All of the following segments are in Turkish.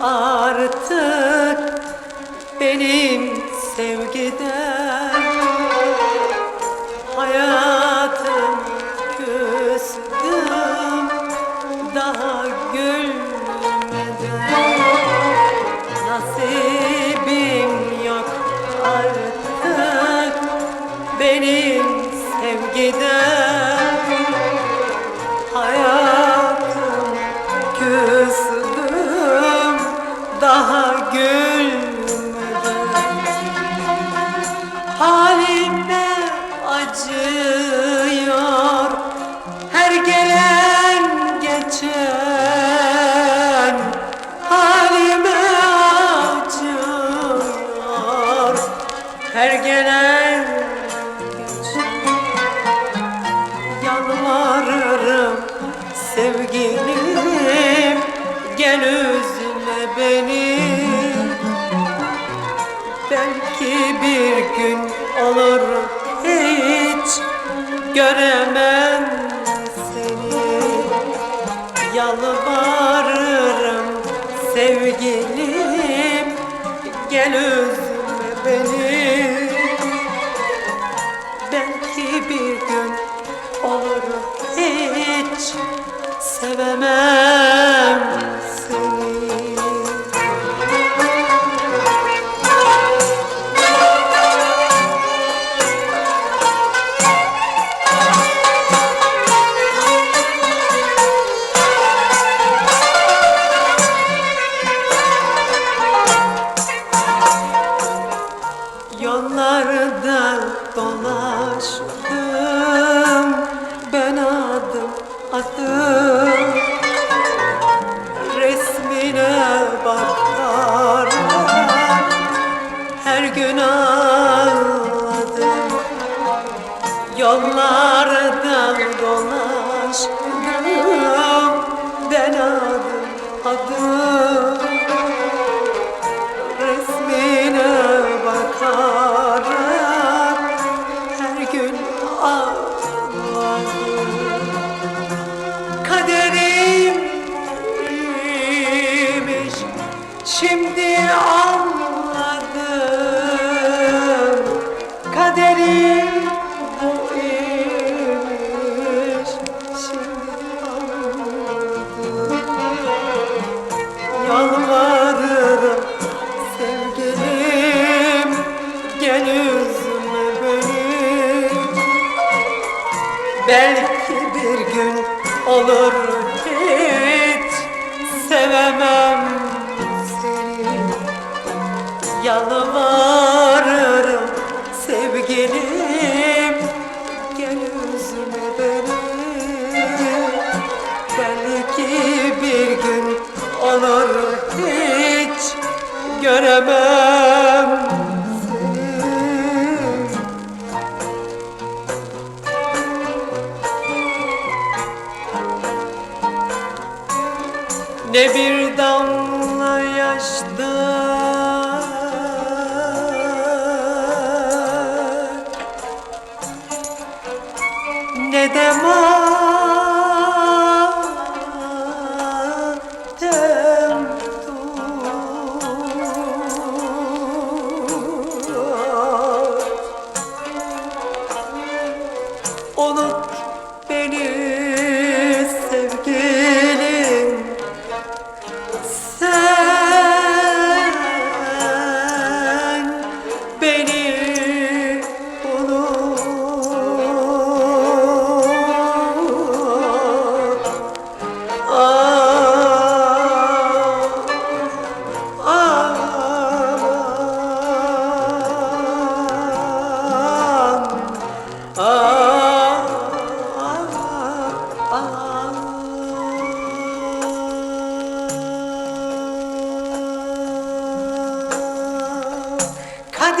artık her gelen Yalvarırım sevgilim. Gel üzme beni. Belki bir gün olur hiç göremem seni. Yalvarırım sevgilim gel üzme beni gün olur hiç sevemem adım Resmine bakarak her gün ağladım. Yollarda dolaştım. Ben adım adım şimdi anladım Kaderim bu imiş şimdi anladım Yalvarırım sevgilim gel üzme beni. Belki bir gün olur hiç sevemem Yalvarırım sevgilim. Gel üzme beni Belki bir gün olur hiç göremem Ne bir damla yaştı demora.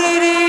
Dini!